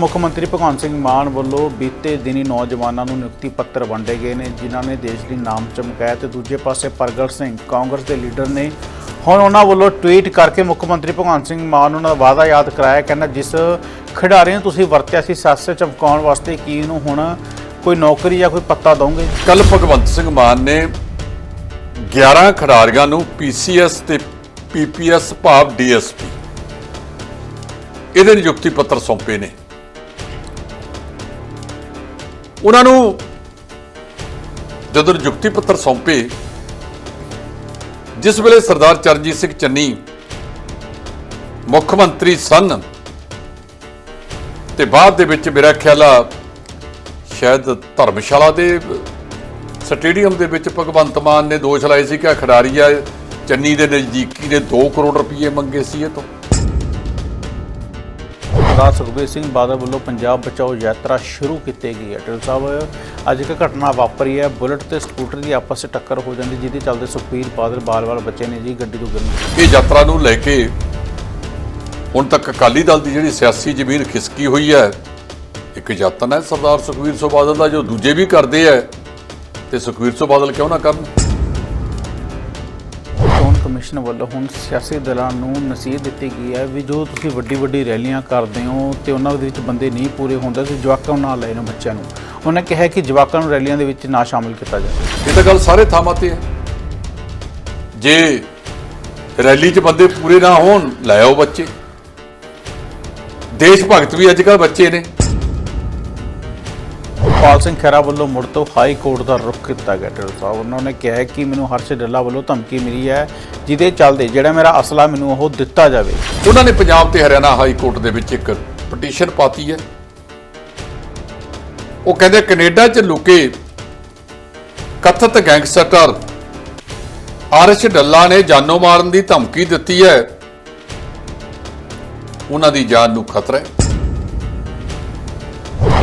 ਮੁੱਖ ਮੰਤਰੀ ਭਗਵੰਤ ਸਿੰਘ ਮਾਨ ਵੱਲੋਂ ਬੀਤੇ ਦਿਨੀ ਨੌਜਵਾਨਾਂ ਨੂੰ ਨਿਯੁਕਤੀ ਪੱਤਰ ਵੰਡੇ ਗਏ ਨੇ, ਜਿਨ੍ਹਾਂ ਨੇ ਦੇਸ਼ ਲਈ ਨਾਮ ਚਮਕਾਇਆ ਤੇ ਦੂਜੇ ਪਾਸੇ ਪ੍ਰਗਟ ਸਿੰਘ, ਕਾਂਗਰਸ ਦੇ ਲੀਡਰ ਨੇ। ਹੁਣ ਉਹਨਾਂ ਵੱਲੋਂ ਟਵੀਟ ਕਰਕੇ ਮੁੱਖ ਮੰਤਰੀ ਭਗਵੰਤ ਸਿੰਘ ਮਾਨ ਨੂੰ ਉਹਨਾਂ ਦਾ ਵਾਅਦਾ ਯਾਦ ਕਰਾਇਆ, ਕਹਿੰਦਾ ਜਿਸ ਖਿਡਾਰੀ ਨੂੰ ਤੁਸੀਂ ਵਰਤਿਆ ਸੀ, ਸੱਸ ਚਮਕਾਉਣ ਵਾਸਤੇ ਕੀ ਨੂੰ ਹੁਣ ਕੋਈ ਨੌਕਰੀ ਜਾਂ ਕੋਈ ਪੱਤਾ ਦੋਗੇ ਕੱਲ ਭਗਵੰਤ ਸਿੰਘ ਮਾਨ ਨੇ 11 ਖਿਡਾਰੀਆਂ ਨੂੰ ਪੀਸੀਐਸ ਤੇ ਪੀਪੀਐਸ ਭਾਵ ਡੀਐਸਪੀ ਇਹਦੇ ਨਿਯੁਕਤੀ ਪੱਤਰ ਸੌਂਪੇ ਨੇ। ਉਹਨਾਂ ਨੂੰ ਜਦੋਂ ਨਿਯੁਕਤੀ ਪੱਤਰ ਸੌਂਪੇ, ਜਿਸ ਵੇਲੇ ਸਰਦਾਰ ਚਰਨਜੀਤ ਸਿੰਘ ਚੰਨੀ, ਮੁੱਖ ਮੰਤਰੀ ਸਨ, ਤੇ ਬਾਅਦ ਦੇ ਵਿੱਚ ਮੇਰਾ ਖਿਆਲ ਆ, ਸ਼ਾਇਦ ਧਰਮਸ਼ਾਲਾ ਦੇ, ਸਟੇਡੀਅਮ ਦੇ ਵਿੱਚ ਭਗਵੰਤ ਮਾਨ ਨੇ ਦੋਸ਼ ਲਾਏ ਸੀ ਕਿ ਆਹ ਖਿਡਾਰੀ ਆ, ਚੰਨੀ ਦੇ ਨਜ਼ਦੀਕੀ ਨੇ 2 ਕਰੋੜ ਰੁਪਏ ਮੰਗੇ ਸੀ ਇਹ ਤੋਂ। ਸਰਦਾਰ ਸੁਖਬੀਰ ਸਿੰਘ ਬਾਦਲ ਵੱਲੋਂ ਪੰਜਾਬ ਬਚਾਓ ਯਾਤਰਾ ਸ਼ੁਰੂ ਕੀਤੀ ਗਈ ਹੈ। ਟਿਲ ਸਾਹਿਬ, ਅੱਜ ਇੱਕ ਘਟਨਾ ਵਾਪਰੀ ਹੈ। ਬੁਲਟ ਤੇ ਸਕੂਟਰ ਦੀ ਆਪਸ ਵਿੱਚ ਟੱਕਰ ਹੋ ਜਾਂਦੀ, ਜਿਹਦੇ ਚੱਲਦੇ ਸੁਖਬੀਰ ਬਾਦਲ ਬਾਲ-ਬਾਲ ਬੱਚੇ ਨੇ ਜੀ, ਗੱਡੀ ਤੋਂ ਗਿਰਨ। ਇਹ ਯਾਤਰਾ ਨੂੰ ਲੈ ਕੇ ਹੁਣ ਤੱਕ ਅਕਾਲੀ ਦਲ ਦੀ ਜਿਹੜੀ ਸਿਆਸੀ ਜ਼ਮੀਨ ਖਿਸਕੀ ਹੋਈ ਹੈ, ਇੱਕ ਯਤਨ ਹੈ ਸਰਦਾਰ ਸੁਖਬੀਰ ਸਿੰਘ ਬਾਦਲ ਦਾ, ਜੋ ਦੂਜੇ ਵੀ ਕਰਦੇ ਹੈ, ਤੇ ਸੁਖਬੀਰ ਸਿੰਘ ਬਾਦਲ ਕਿਉਂ ਨਾ ਕਰਨ? ਕਮਿਸ਼ਨ ਵੱਲੋਂ ਹੁਣ ਸਿਆਸੀ ਦਲਾਂ ਨੂੰ ਨਸੀਹਤ ਦਿੱਤੀ ਗਈ ਹੈ ਵੀ ਜੋ ਤੁਸੀਂ ਵੱਡੀ ਵੱਡੀ ਰੈਲੀਆਂ ਕਰਦੇ ਹੋ ਤੇ ਉਹਨਾਂ ਦੇ ਵਿੱਚ ਬੰਦੇ ਨਹੀਂ ਪੂਰੇ ਹੁੰਦੇ, ਤੇ ਜਵਾਕਾਂ ਨੂੰ ਨਾਲ ਲੈ ਲਓ ਬੱਚਿਆਂ ਨੂੰ। ਉਹਨਾਂ ਕਿਹਾ ਕਿ ਜਵਾਕਾਂ ਨੂੰ ਰੈਲੀਆਂ ਦੇ ਵਿੱਚ ਨਾ ਸ਼ਾਮਿਲ ਕੀਤਾ ਜਾਵੇ। ਇਹ ਤਾਂ ਗੱਲ ਸਾਰੇ ਥਾਵਾਂ ਤੇ ਹੈ। ਜੇ ਰੈਲੀ 'ਚ ਬੰਦੇ ਪੂਰੇ ਨਾ ਹੋਣ, ਲੈ ਆਓ ਬੱਚੇ। ਦੇਸ਼ ਭਗਤ ਵੀ ਅੱਜ ਕੱਲ੍ਹ ਬੱਚੇ ਨੇ। ਪਾਲ ਸਿੰਘ ਖਹਿਰਾ ਵੱਲੋਂ ਮੁੜ ਤੋਂ ਹਾਈ ਕੋਰਟ ਦਾ ਰੁਖ ਕੀਤਾ ਗਿਆ। ਢਿੱਲੋਂ ਸਾਹਿਬ, ਉਹਨਾਂ ਨੇ ਕਿਹਾ ਕਿ ਮੈਨੂੰ ਹਰਸ਼ ਡੱਲਾ ਵੱਲੋਂ ਧਮਕੀ ਮਿਲੀ ਹੈ, ਜਿਹਦੇ ਚੱਲਦੇ ਜਿਹੜਾ ਮੇਰਾ ਅਸਲਾ ਮੈਨੂੰ ਉਹ ਦਿੱਤਾ ਜਾਵੇ। ਉਹਨਾਂ ਨੇ ਪੰਜਾਬ ਤੇ ਹਰਿਆਣਾ ਹਾਈ ਕੋਰਟ ਦੇ ਵਿੱਚ ਇੱਕ ਪਟੀਸ਼ਨ ਪਾਤੀ ਹੈ। ਉਹ ਕਹਿੰਦੇ ਕੈਨੇਡਾ 'ਚ ਲੁਕੇ ਕਥਿਤ ਗੈਂਗਸਟਰ ਆਰਸ਼ ਡੱਲਾ ਨੇ ਜਾਨੋਂ ਮਾਰਨ ਦੀ ਧਮਕੀ ਦਿੱਤੀ ਹੈ। ਉਹਨਾਂ ਦੀ ਜਾਨ ਨੂੰ ਖਤਰਾ ਹੈ।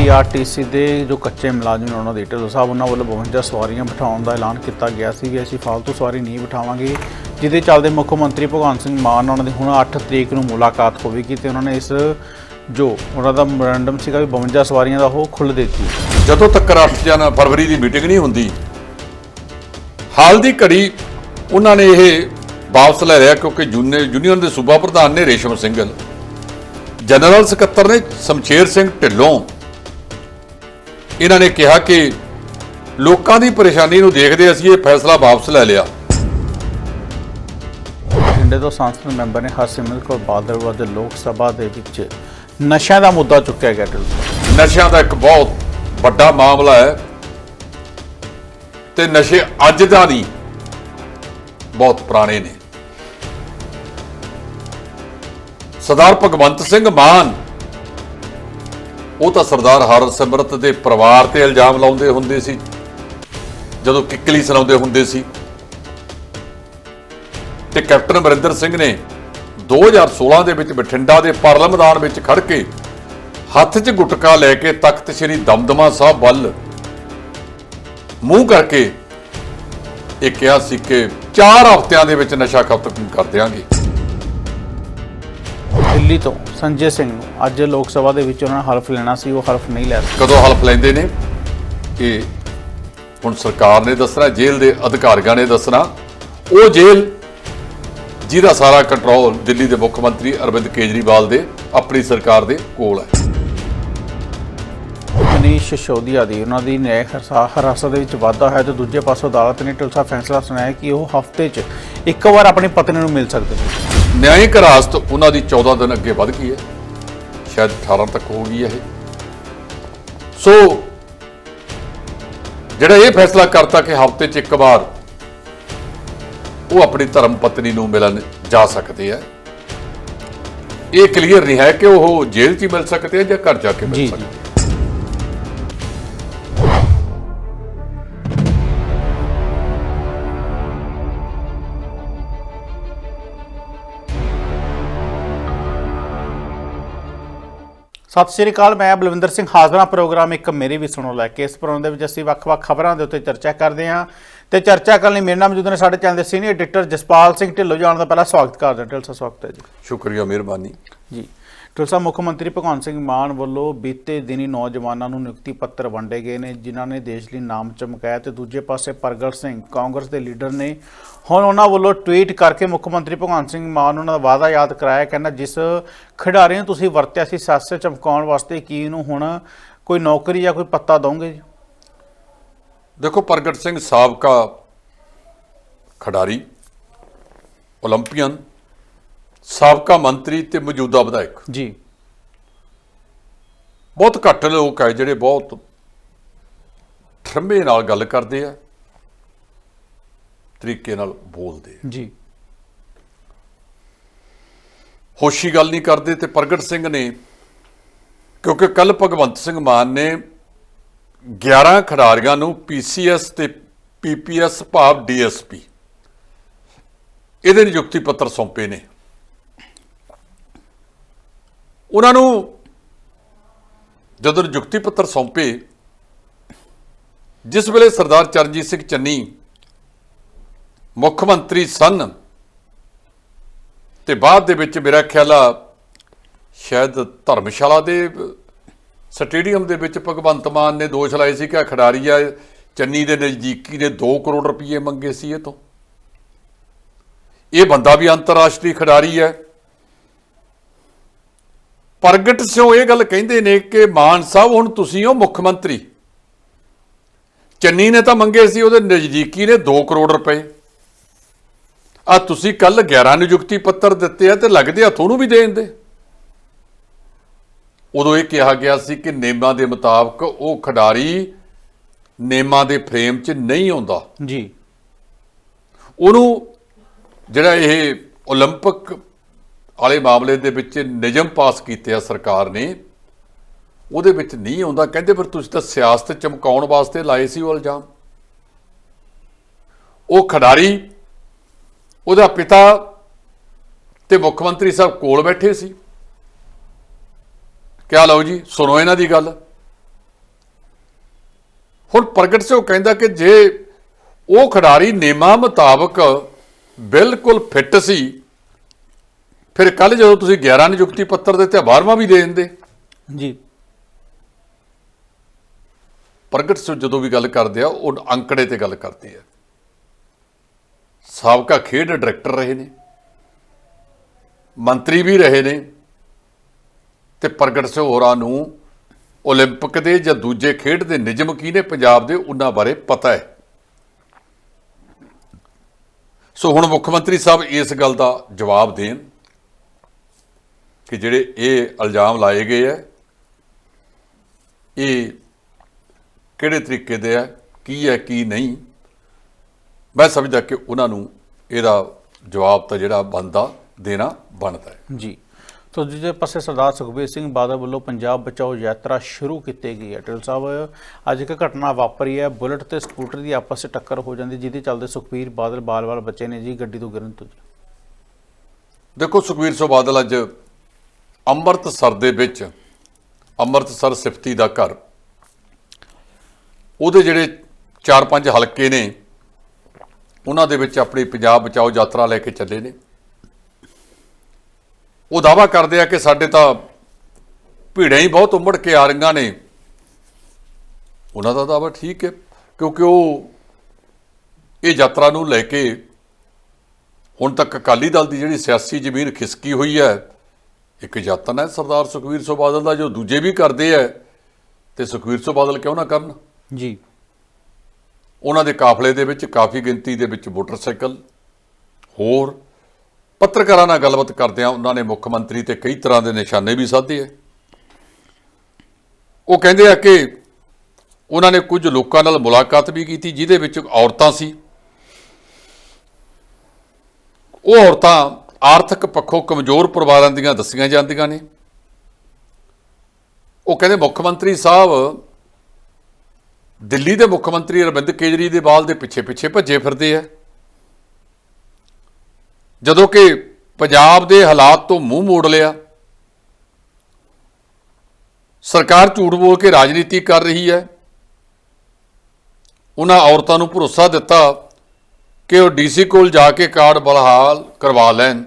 ਟੀਆਰਟੀਸੀ ਦੇ ਜੋ ਕੱਚੇ ਮੁਲਾਜ਼ਮ ਨੇ ਉਹਨਾਂ ਦੇ ਢਿੱਲੋਂ ਸਾਹਿਬ, ਉਹਨਾਂ ਵੱਲੋਂ 52 ਸਵਾਰੀਆਂ ਬਿਠਾਉਣ ਦਾ ਐਲਾਨ ਕੀਤਾ ਗਿਆ ਸੀ ਵੀ ਅਸੀਂ ਫालतू ਸਵਾਰੀ ਨਹੀਂ ਬਿਠਾਵਾਂਗੇ, ਜਿਹਦੇ ਚੱਲਦੇ ਮੁੱਖ ਮੰਤਰੀ ਭਗਵੰਤ ਸਿੰਘ ਮਾਨ ਉਹਨਾਂ ਦੀ ਹੁਣ 8 ਤਰੀਕ ਨੂੰ ਮੁਲਾਕਾਤ ਹੋਵੇਗੀ ਤੇ ਉਹਨਾਂ ਨੇ ਇਸ ਜੋ ਉਹਨਾਂ ਦਾ ਮੈਮੋਰੰਡਮ ਸੀਗਾ ਵੀ 52 ਸਵਾਰੀਆਂ ਦਾ ਉਹ ਖੁੱਲ੍ਹ ਦਿੱਤੀ। ਜਦੋਂ ਤੱਕ 8 ਜਨ ਫਰਵਰੀ ਦੀ ਮੀਟਿੰਗ ਨਹੀਂ ਹੁੰਦੀ, ਹਾਲ ਦੀ ਘੜੀ ਉਹਨਾਂ ਨੇ ਇਹ ਵਾਪਸ ਲੈ ਲਿਆ ਕਿਉਂਕਿ ਜੂਨੇ- ਯੂਨੀਅਨ ਦੇ ਸੂਬਾ ਪ੍ਰਧਾਨ ਨੇ ਰੇਸ਼ਮ ਸਿੰਘਲ ਜਨਰਲ ਸਕੱਤਰ ਨੇ ਸ਼ਮਸ਼ੇਰ ਸਿੰਘ ਢਿੱਲੋਂ ਇਹਨਾਂ ਨੇ ਕਿਹਾ ਕਿ ਲੋਕਾਂ ਦੀ ਪਰੇਸ਼ਾਨੀ ਨੂੰ ਦੇਖਦੇ ਅਸੀਂ ਇਹ ਫੈਸਲਾ ਵਾਪਸ ਲੈ ਲਿਆ। ਬਠਿੰਡੇ ਤੋਂ ਸੰਸਦ ਮੈਂਬਰ ਨੇ ਹਰਸਿਮਰਤ ਕੌਰ ਬਾਦਲ ਵੱਲੋਂ ਅੱਜ ਲੋਕ ਸਭਾ ਦੇ ਵਿੱਚ ਨਸ਼ਿਆਂ ਦਾ ਮੁੱਦਾ ਚੁੱਕਿਆ ਗਿਆ ਸਾਹਿਬ ਨਸ਼ਿਆਂ ਦਾ ਇੱਕ ਬਹੁਤ ਵੱਡਾ ਮਾਮਲਾ ਹੈ ਤੇ ਨਸ਼ੇ ਅੱਜ ਦਾ ਨਹੀਂ ਬਹੁਤ ਪੁਰਾਣੇ ਨੇ। ਸਰਦਾਰ ਭਗਵੰਤ ਸਿੰਘ ਮਾਨ ਉਹ ਤਾਂ ਸਰਦਾਰ ਹਰਸਿਮਰਤ ਦੇ ਪਰਿਵਾਰ ਤੇ ਇਲਜ਼ਾਮ ਲਾਉਂਦੇ ਹੁੰਦੇ ਸੀ, ਜਦੋਂ ਕਿੱਕਲੀ ਸੁਣਾਉਂਦੇ ਹੁੰਦੇ ਸੀ। ਤੇ ਕੈਪਟਨ ਅਮਰਿੰਦਰ ਸਿੰਘ ਨੇ 2016 ਦੇ ਵਿੱਚ ਬਠਿੰਡਾ ਦੇ ਪਾਰਲਾ ਮੈਦਾਨ ਵਿੱਚ ਖੜ ਕੇ ਹੱਥ 'ਚ ਗੁਟਕਾ ਲੈ ਕੇ ਤਖਤ ਸ੍ਰੀ ਦਮਦਮਾ ਸਾਹਿਬ ਵੱਲ ਮੂੰਹ ਕਰਕੇ ਇਹ ਕਿਹਾ ਸੀ ਕਿ 4 ਹਫ਼ਤਿਆਂ ਦੇ ਵਿੱਚ ਨਸ਼ਾ ਖਤਮ ਕਰ ਦਿਆਂਗੇ। ਦਿੱਲੀ ਤੋਂ ਸੰਜੇ ਸਿੰਘ ਨੂੰ ਅੱਜ ਲੋਕ ਸਭਾ ਦੇ ਵਿੱਚ ਉਹਨਾਂ ਨੇ ਹਲਫ ਲੈਣਾ ਸੀ ਉਹ ਹਲਫ ਨਹੀਂ ਲੈ ਸਕੇ। ਕਦੋਂ ਹਲਫ ਲੈਂਦੇ ਨੇ? ਇਹ ਹੁਣ ਸਰਕਾਰ ਨੇ ਦੱਸਣਾ ਜੇਲ੍ਹ ਦੇ ਅਧਿਕਾਰੀਆਂ ਨੇ ਦੱਸਣਾ। ਉਹ ਜੇਲ੍ਹ ਜਿਹਦਾ ਸਾਰਾ ਕੰਟਰੋਲ ਦਿੱਲੀ ਦੇ ਮੁੱਖ ਮੰਤਰੀ ਅਰਵਿੰਦ ਕੇਜਰੀਵਾਲ ਦੇ ਆਪਣੀ ਸਰਕਾਰ ਦੇ ਕੋਲ ਹੈ। ਮਨੀਸ਼ ਸਿਸੋਦੀਆ ਦੀ ਉਹਨਾਂ ਦੀ ਨਿਆਂ ਹਿਰਾਸਤ ਦੇ ਵਿੱਚ ਵਾਧਾ ਹੋਇਆ ਤੇ ਦੂਜੇ ਪਾਸੋਂ ਅਦਾਲਤ ਨੇ ਢਿਲਸਾ ਫੈਸਲਾ ਸੁਣਾਇਆ ਕਿ ਉਹ ਹਫ਼ਤੇ 'ਚ ਇੱਕ ਵਾਰ ਆਪਣੀ ਪਤਨੀ ਨੂੰ ਮਿਲ ਸਕਦੇ ਨੇ। ਨਿਆਂਇਕ ਹਿਰਾਸਤ ਉਹਨਾਂ ਦੀ 14 ਦਿਨ ਅੱਗੇ ਵੱਧ ਗਈ ਹੈ ਸ਼ਾਇਦ 18 ਤੱਕ ਹੋ ਗਈ ਹੈ ਇਹ ਸੋ ਜਿਹੜਾ ਇਹ ਫੈਸਲਾ ਕਰਤਾ ਕਿ ਹਫ਼ਤੇ 'ਚ ਇੱਕ ਵਾਰ ਉਹ ਆਪਣੀ ਧਰਮ ਪਤਨੀ ਨੂੰ ਮਿਲਣ ਜਾ ਸਕਦੇ ਆ ਇਹ ਕਲੀਅਰ ਨਹੀਂ ਹੈ ਕਿ ਉਹ ਜੇਲ੍ਹ 'ਚ ਮਿਲ ਸਕਦੇ ਆ ਜਾਂ ਘਰ ਜਾ ਕੇ ਮਿਲ। ਸਕਦੇ ਆ। ਸਤਿ ਸ਼੍ਰੀ ਅਕਾਲ ਮੈਂ ਬਲਵਿੰਦਰ ਸਿੰਘ ਹਾਜ਼ਰਾਂ ਪ੍ਰੋਗਰਾਮ ਇੱਕ ਮੇਰੀ ਵੀ ਸੁਣੋ ਲੈ ਕੇ। ਇਸ ਪ੍ਰੋਗਰਾਮ ਦੇ ਵਿੱਚ ਅਸੀਂ ਵੱਖ-ਵੱਖ ਖਬਰਾਂ ਦੇ ਉੱਤੇ ਚਰਚਾ ਕਰਦੇ ਹਾਂ ਤੇ ਚਰਚਾ ਕਰਨ ਲਈ ਮੇਰੇ ਨਾਲ ਮੌਜੂਦ ਨੇ ਸਾਡੇ ਚੈਨਲ ਦੇ ਸੀਨੀਅਰ ਐਡੀਟਰ ਜਸਪਾਲ ਸਿੰਘ ਢਿੱਲੋਂ ਜਾਣ ਦਾ ਪਹਿਲਾਂ ਸਵਾਗਤ ਕਰਦੇ ਹਾਂ। ਢਿੱਲੋਂ ਸਾਹਿਬ ਸਵਾਗਤ ਹੈ ਜੀ। ਸ਼ੁਕਰੀਆ ਮਿਹਰਬਾਨੀ। ਜੀ। ਤੁਲਸਾ ਮੁੱਖ ਮੰਤਰੀ ਭਗਵੰਤ ਸਿੰਘ ਮਾਨ ਵੱਲੋਂ ਬੀਤੇ ਦਿਨੀ ਨੌਜਵਾਨਾਂ ਨੂੰ ਨਿਯੁਕਤੀ ਪੱਤਰ ਵੰਡੇ ਗਏ ਨੇ, ਜਿਨ੍ਹਾਂ ਨੇ ਦੇਸ਼ ਲਈ ਨਾਮ ਚਮਕਾਇਆ ਤੇ ਦੂਜੇ ਪਾਸੇ ਪ੍ਰਗਟ ਸਿੰਘ, ਕਾਂਗਰਸ ਦੇ ਲੀਡਰ ਨੇ ਹੁਣ ਉਹਨਾਂ ਵੱਲੋਂ ਟਵੀਟ ਕਰਕੇ ਮੁੱਖ ਮੰਤਰੀ ਭਗਵੰਤ ਸਿੰਘ ਮਾਨ ਉਹਨਾਂ ਦਾ ਵਾਅਦਾ ਯਾਦ ਕਰਾਇਆ, ਕਹਿੰਦਾ ਜਿਸ ਖਿਡਾਰੀ ਨੂੰ ਤੁਸੀਂ ਵਰਤਿਆ ਸੀ ਸਾਸੇ ਚਮਕਾਉਣ ਵਾਸਤੇ, ਕੀ ਨੂੰ ਹੁਣ ਕੋਈ ਨੌਕਰੀ ਜਾਂ ਕੋਈ ਪੱਤਾ ਦੋਗੇ ਦੇਖੋ, ਪ੍ਰਗਟ ਸਿੰਘ ਸਾਬਕਾ ਖਿਡਾਰੀ 올림픽ੀਅਨ ਸਾਬਕਾ ਮੰਤਰੀ ਤੇ ਮੌਜੂਦਾ ਵਿਧਾਇਕ। ਜੀ। ਬਹੁਤ ਘੱਟ ਲੋਕ ਹੈ ਜਿਹੜੇ ਬਹੁਤ ਠਰਮੇ ਨਾਲ ਗੱਲ ਕਰਦੇ ਆ ਤਰੀਕੇ ਨਾਲ ਬੋਲਦੇ ਆ। ਜੀ। ਹੋਸ਼ੀ ਗੱਲ ਨਹੀਂ ਕਰਦੇ ਤੇ ਪ੍ਰਗਟ ਸਿੰਘ ਨੇ ਕਿਉਂਕਿ ਕੱਲ ਭਗਵੰਤ ਸਿੰਘ ਮਾਨ ਨੇ 11 ਖਿਡਾਰੀਆਂ ਨੂੰ ਪੀਸੀਐਸ ਤੇ ਪੀਪੀਐਸ ਭਾਵ ਡੀਐਸਪੀ ਇਹਦੇ ਨਿਯੁਕਤੀ ਪੱਤਰ ਸੌਂਪੇ ਨੇ। ਉਹਨਾਂ ਨੂੰ ਜਦੋਂ ਨਿਯੁਕਤੀ ਪੱਤਰ ਸੌਂਪੇ, ਜਿਸ ਵੇਲੇ ਸਰਦਾਰ ਚਰਨਜੀਤ ਸਿੰਘ ਚੰਨੀ ਮੁੱਖ ਮੰਤਰੀ ਸਨ ਤੇ ਬਾਅਦ ਦੇ ਵਿੱਚ ਮੇਰਾ ਖਿਆਲ ਆ ਸ਼ਾਇਦ ਧਰਮਸ਼ਾਲਾ ਦੇ, ਸਟੇਡੀਅਮ ਦੇ ਵਿੱਚ ਭਗਵੰਤ ਮਾਨ ਨੇ ਦੋਸ਼ ਲਾਏ ਸੀ ਕਿ ਆਹ ਖਿਡਾਰੀ ਆ ਚੰਨੀ ਦੇ ਨਜ਼ਦੀਕੀ ਨੇ 2 ਕਰੋੜ ਰੁਪਏ ਮੰਗੇ ਸੀ ਇਹ ਤੋਂ ਇਹ ਬੰਦਾ ਵੀ ਅੰਤਰਰਾਸ਼ਟਰੀ ਖਿਡਾਰੀ ਹੈ। ਪ੍ਰਗਟ ਸਿੰਘ ਇਹ ਗੱਲ ਕਹਿੰਦੇ ਨੇ ਕਿ ਮਾਨ ਸਾਹਿਬ ਹੁਣ ਤੁਸੀਂ ਹੋ ਮੁੱਖ ਮੰਤਰੀ ਚੰਨੀ ਨੇ ਤਾਂ ਮੰਗੇ ਸੀ ਉਹਦੇ ਨਜ਼ਦੀਕੀ ਨੇ 2 ਕਰੋੜ ਰੁਪਏ ਆ ਤੁਸੀਂ ਕੱਲ 11 ਨਿਯੁਕਤੀ ਪੱਤਰ ਦਿੱਤੇ ਆ ਤੇ ਲੱਗਦੇ ਆ ਤੁਹਾਨੂੰ ਵੀ ਦੇਣ ਦੇ ਉਦੋਂ ਇਹ ਕਿਹਾ ਗਿਆ ਸੀ ਕਿ ਨੇਮਾਂ ਦੇ ਮੁਤਾਬਕ ਉਹ ਖਿਡਾਰੀ ਨੇਮਾਂ ਦੇ ਫਰੇਮ 'ਚ ਨਹੀਂ ਆਉਂਦਾ ਜੀ ਉਹਨੂੰ ਜਿਹੜਾ ਇਹ 올림픽 ਵਾਲੇ ਮਾਮਲੇ ਦੇ ਵਿੱਚ ਨਿਯਮ ਪਾਸ ਕੀਤੇ ਆ ਸਰਕਾਰ ਨੇ। ਉਹਦੇ ਵਿੱਚ ਨਹੀਂ ਆਉਂਦਾ। ਕਹਿੰਦੇ ਫਿਰ ਤੁਸੀਂ ਤਾਂ ਸਿਆਸਤ ਚਮਕਾਉਣ ਵਾਸਤੇ ਲਾਏ ਸੀ ਉਹ ਇਲਜ਼ਾਮ। ਉਹ ਖਿਡਾਰੀ, ਉਹਦਾ ਪਿਤਾ ਤੇ ਮੁੱਖ ਮੰਤਰੀ ਸਾਹਿਬ ਕੋਲ ਬੈਠੇ ਸੀ। ਕਿਆ ਲਓ ਜੀ, ਸੁਣੋ ਇਹਨਾਂ ਦੀ ਗੱਲ। ਹੁਣ ਪ੍ਰਗਟ ਸਿੰਘ ਕਹਿੰਦਾ ਕਿ ਜੇ ਉਹ ਖਿਡਾਰੀ ਨੇਮਾਂ ਮੁਤਾਬਕ ਬਿਲਕੁਲ ਫਿੱਟ ਸੀ ਫਿਰ ਕੱਲ ਜਦੋਂ ਤੁਸੀਂ 11 ਨਿਯੁਕਤੀ ਪੱਤਰ ਦਿੱਤੇ 12ਵਾਂ ਵੀ ਦੇ ਦਿੰਦੇ ਜੀ ਪ੍ਰਗਟ ਸਿੰਘ ਜਦੋਂ ਵੀ ਗੱਲ ਕਰਦੇ ਆ ਉਹ ਅੰਕੜੇ ਤੇ ਗੱਲ ਕਰਦੇ ਆ ਸਾਬਕਾ ਖੇਡ ਡਾਇਰੈਕਟਰ ਰਹੇ ਨੇ ਮੰਤਰੀ ਵੀ ਰਹੇ ਨੇ ਤੇ ਪ੍ਰਗਟ ਸਿੰਘ ਹੋਰਾਂ ਨੂੰ 올림픽 ਦੇ ਜਾਂ ਦੂਜੇ ਖੇਡ ਦੇ ਨਿਯਮ ਕੀ ਨੇ ਪੰਜਾਬ ਦੇ ਉਹਨਾਂ ਬਾਰੇ ਪਤਾ ਹੈ ਸੋ ਹੁਣ ਮੁੱਖ ਮੰਤਰੀ ਸਾਹਿਬ ਇਸ ਗੱਲ ਦਾ ਜਵਾਬ ਦੇਣ ਕਿ ਜਿਹੜੇ ਇਹ ਇਲਜ਼ਾਮ ਲਾਏ ਗਏ ਆ ਇਹ ਕਿਹੜੇ ਤਰੀਕੇ ਦੇ ਆ ਕੀ ਹੈ ਕੀ ਨਹੀਂ ਮੈਂ ਸਮਝਦਾ ਕਿ ਉਹਨਾਂ ਨੂੰ ਇਹਦਾ ਜਵਾਬ ਤਾਂ ਜਿਹੜਾ ਬਣਦਾ ਦੇਣਾ ਬਣਦਾ ਹੈ। ਜੀ। ਤੋ ਦੂਜੇ ਪਾਸੇ ਸਰਦਾਰ ਸੁਖਬੀਰ ਸਿੰਘ ਬਾਦਲ ਵੱਲੋਂ ਪੰਜਾਬ ਬਚਾਓ ਯਾਤਰਾ ਸ਼ੁਰੂ ਕੀਤੀ ਗਈ ਹੈ। ਟਿਲ ਸਾਹਿਬ ਅੱਜ ਇੱਕ ਘਟਨਾ ਵਾਪਰੀ ਹੈ ਬੁਲਟ ਤੇ ਸਕੂਟਰ ਦੀ ਆਪਸ ਵਿੱਚ ਟੱਕਰ ਹੋ ਜਾਂਦੀ ਜਿਹਦੇ ਚੱਲਦੇ ਸੁਖਬੀਰ ਬਾਦਲ ਬਾਲ-ਬਾਲ ਬੱਚੇ ਨੇ ਜੀ ਗੱਡੀ ਤੋਂ ਗਿਰਨ ਤੋਂ ਦੇਖੋ ਸੁਖਵੀਰ ਸਿੰਘ ਬਾਦਲ ਅੱਜ ਅੰਮ੍ਰਿਤਸਰ ਦੇ ਵਿੱਚ, ਅੰਮ੍ਰਿਤਸਰ ਸਿਫਤੀ ਦਾ ਘਰ। ਉਹਦੇ ਜਿਹੜੇ 4-5 ਹਲਕੇ ਨੇ, ਉਹਨਾਂ ਦੇ ਵਿੱਚ ਆਪਣੀ ਪੰਜਾਬ ਬਚਾਓ ਯਾਤਰਾ ਲੈ ਕੇ ਚੱਲੇ ਨੇ। ਉਹ ਦਾਵਾ ਕਰਦੇ ਆ ਕਿ ਸਾਡੇ ਤਾਂ ਭੀੜਾਂ ਹੀ ਬਹੁਤ ਉਮੜ ਕੇ ਆ ਰਹੀਆਂ ਨੇ। ਉਹਨਾਂ ਦਾ ਦਾਵਾ ਠੀਕ ਹੈ, ਕਿਉਂਕਿ ਉਹ ਇਹ ਯਾਤਰਾ ਨੂੰ ਲੈ ਕੇ ਹੁਣ ਤੱਕ ਅਕਾਲੀ ਦਲ ਦੀ ਜਿਹੜੀ ਸਿਆਸੀ ਜ਼ਮੀਨ ਖਿਸਕੀ ਹੋਈ ਹੈ ਇੱਕ ਯਤਨ ਹੈ ਸਰਦਾਰ ਸੁਖਵੀਰ ਸਿੰਘ ਬਾਦਲ ਦਾ ਜੋ ਦੂਜੇ ਵੀ ਕਰਦੇ ਹੈ ਤੇ ਸੁਖਵੀਰ ਸਿੰਘ ਬਾਦਲ ਕਿਉਂ ਨਾ ਕਰਨ? ਜੀ। ਉਹਨਾਂ ਦੇ ਕਾਫਲੇ ਦੇ ਵਿੱਚ ਕਾਫੀ ਗਿਣਤੀ ਦੇ ਵਿੱਚ ਮੋਟਰਸਾਈਕਲ ਹੋਰ ਪੱਤਰਕਾਰਾਂ ਨਾਲ ਗੱਲਬਾਤ ਕਰਦਿਆਂ ਉਹਨਾਂ ਨੇ ਮੁੱਖ ਮੰਤਰੀ ਤੇ ਕਈ ਤਰ੍ਹਾਂ ਦੇ ਨਿਸ਼ਾਨੇ ਵੀ ਸਾਧੇ ਹੈ ਉਹ ਕਹਿੰਦੇ ਆ ਕਿ ਉਹਨਾਂ ਨੇ ਕੁਝ ਲੋਕਾਂ ਨਾਲ ਮੁਲਾਕਾਤ ਵੀ ਕੀਤੀ ਜਿਹਦੇ ਵਿੱਚ ਔਰਤਾਂ ਸੀ। ਉਹ ਔਰਤਾਂ ਆਰਥਿਕ ਪੱਖੋਂ ਕਮਜ਼ੋਰ ਪਰਿਵਾਰਾਂ ਦੀਆਂ ਦੱਸੀਆਂ ਜਾਂਦੀਆਂ ਨੇ। ਉਹ ਕਹਿੰਦੇ ਮੁੱਖ ਮੰਤਰੀ ਸਾਹਿਬ ਦਿੱਲੀ ਦੇ ਮੁੱਖ ਮੰਤਰੀ ਅਰਵਿੰਦ ਕੇਜਰੀਵਾਲ ਦੇ ਪਿੱਛੇ ਪਿੱਛੇ ਭੱਜੇ ਫਿਰਦੇ ਆ। ਜਦੋਂ ਕਿ ਪੰਜਾਬ ਦੇ ਹਾਲਾਤ ਤੋਂ ਮੂੰਹ ਮੋੜ ਲਿਆ। ਸਰਕਾਰ ਝੂਠ ਬੋਲ ਕੇ ਰਾਜਨੀਤੀ ਕਰ ਰਹੀ ਹੈ। ਉਹਨਾਂ ਔਰਤਾਂ ਨੂੰ ਭਰੋਸਾ ਦਿੱਤਾ ਕਿ ਉਹ ਡੀਸੀ ਕੋਲ ਜਾ ਕੇ ਕਾਰਡ ਬਹਾਲ ਕਰਵਾ ਲੈਣ।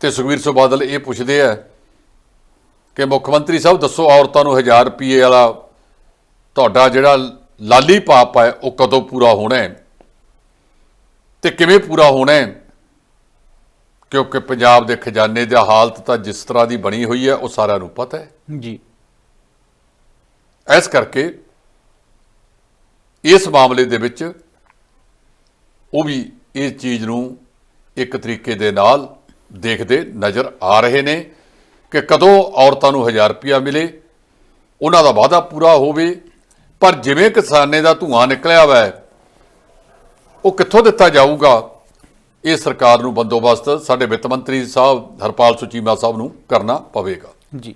ਤੇ ਸੁਖਵੀਰ ਸਿੰਘ ਬਾਦਲ ਇਹ ਪੁੱਛਦੇ ਆ ਕਿ ਮੁੱਖ ਮੰਤਰੀ ਸਾਹਿਬ ਦੱਸੋ ਔਰਤਾਂ ਨੂੰ 1000 ਰੁਪਏ ਵਾਲਾ ਤੁਹਾਡਾ ਜਿਹੜਾ ਲਾਲੀ ਪਾਪ ਹੈ ਉਹ ਕਦੋਂ ਪੂਰਾ ਹੋਣਾ ਹੈ? ਤੇ ਕਿਵੇਂ ਪੂਰਾ ਹੋਣਾ ਹੈ? ਕਿਉਂਕਿ ਪੰਜਾਬ ਦੇ ਖਜ਼ਾਨੇ ਦੀ ਹਾਲਤ ਤਾਂ ਜਿਸ ਤਰ੍ਹਾਂ ਦੀ ਬਣੀ ਹੋਈ ਹੈ ਉਹ ਸਾਰਿਆਂ ਨੂੰ ਪਤਾ ਹੈ। ਜੀ। ਇਸ ਕਰਕੇ ਇਸ ਮਾਮਲੇ ਦੇ ਵਿੱਚ ਉਹ ਵੀ ਇਸ ਚੀਜ਼ ਨੂੰ ਇੱਕ ਤਰੀਕੇ ਦੇ ਨਾਲ ਦੇਖਦੇ ਨਜ਼ਰ ਆ ਰਹੇ ਨੇ ਕਿ ਕਦੋਂ ਔਰਤਾਂ ਨੂੰ 1000 ਰੁਪਇਆ ਮਿਲੇ, ਉਹਨਾਂ ਦਾ ਵਾਅਦਾ ਪੂਰਾ ਹੋਵੇ, ਪਰ ਜਿਵੇਂ ਕਿਸਾਨੇ ਦਾ ਧੂਆਂ ਨਿਕਲਿਆ ਹੋਇਆ ਹੈ ਉਹ ਕਿੱਥੋਂ ਦਿੱਤਾ ਜਾਊਗਾ? ਇਹ ਸਰਕਾਰ ਨੂੰ ਬੰਦੋਬਸਤ ਸਾਡੇ ਵਿੱਤ ਮੰਤਰੀ ਸਾਹਿਬ ਹਰਪਾਲ ਸੁਚੀਮਾ ਸਾਹਿਬ ਨੂੰ ਕਰਨਾ ਪਵੇਗਾ। ਜੀ।